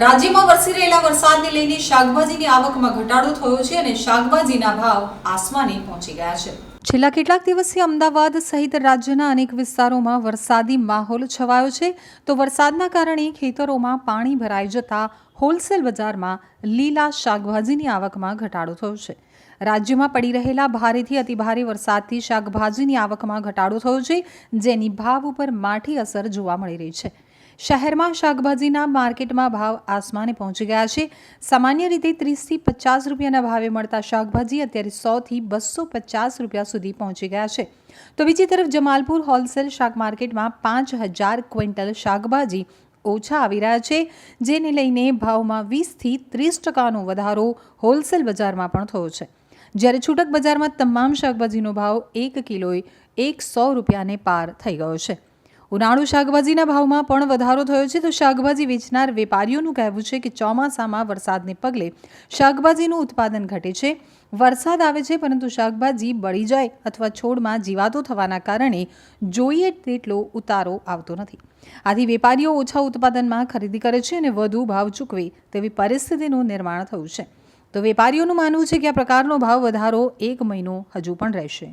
રાજ્યમાં વરસી રહેલા વરસાદને લઈને શાકભાજીની આવકમાં ઘટાડો થયો છે અને શાકભાજીના ભાવ આસમાને પહોંચી ગયા છે. છેલ્લા કેટલાક દિવસથી અમદાવાદ સહિત રાજ્યના અનેક વિસ્તારોમાં વરસાદી માહોલ છવાયો છે. તો વરસાદના કારણે ખેતરોમાં પાણી ભરાઈ જતા હોલસેલ બજારમાં લીલા શાકભાજીની આવકમાં ઘટાડો થયો છે. રાજ્યમાં પડી રહેલા ભારેથી અતિભારે વરસાદથી શાકભાજીની આવકમાં ઘટાડો થયો છે, જેની ભાવ ઉપર માઠી અસર જોવા મળી રહી છે. શહેરમાં શાકભાજીના માર્કેટમાં ભાવ આસમાને પહોંચી ગયા છે. સામાન્ય રીતે ત્રીસથી પચાસ રૂપિયાના ભાવે મળતા શાકભાજી અત્યારે સોથી બસો પચાસ રૂપિયા સુધી પહોંચી ગયા છે. તો બીજી તરફ જમાલપુર હોલસેલ શાક માર્કેટમાં પાંચ હજાર ક્વિન્ટલ શાકભાજી ઓછા આવી રહ્યા છે. જેને લઈને ભાવમાં વીસથી ત્રીસ ટકાનો વધારો હોલસેલ બજારમાં પણ થયો છે. જ્યારે છૂટક બજારમાં તમામ શાકભાજીનો ભાવ એક કિલોએ એકસો રૂપિયાને પાર થઈ ગયો છે. ઉનાળુ શાકભાજીના ભાવમાં પણ વધારો થયો છે તો શાકભાજી વેચનાર વેપારીઓનું કહેવું છે કે ચોમાસામાં વરસાદને પગલે શાકભાજીનું ઉત્પાદન ઘટે છે. વરસાદ આવે છે પરંતુ શાકભાજી બળી જાય અથવા છોડમાં જીવાતો થવાના કારણે જોઈએ તેટલો ઉતારો આવતો નથી. આથી વેપારીઓ ઓછા ઉત્પાદનમાં ખરીદી કરે છે અને વધુ ભાવ ચૂકવે તેવી પરિસ્થિતિનું નિર્માણ થયું છે. તો વેપારીઓનું માનવું છે કે આ પ્રકારનો ભાવ વધારો એક મહિનો હજુ પણ રહેશે.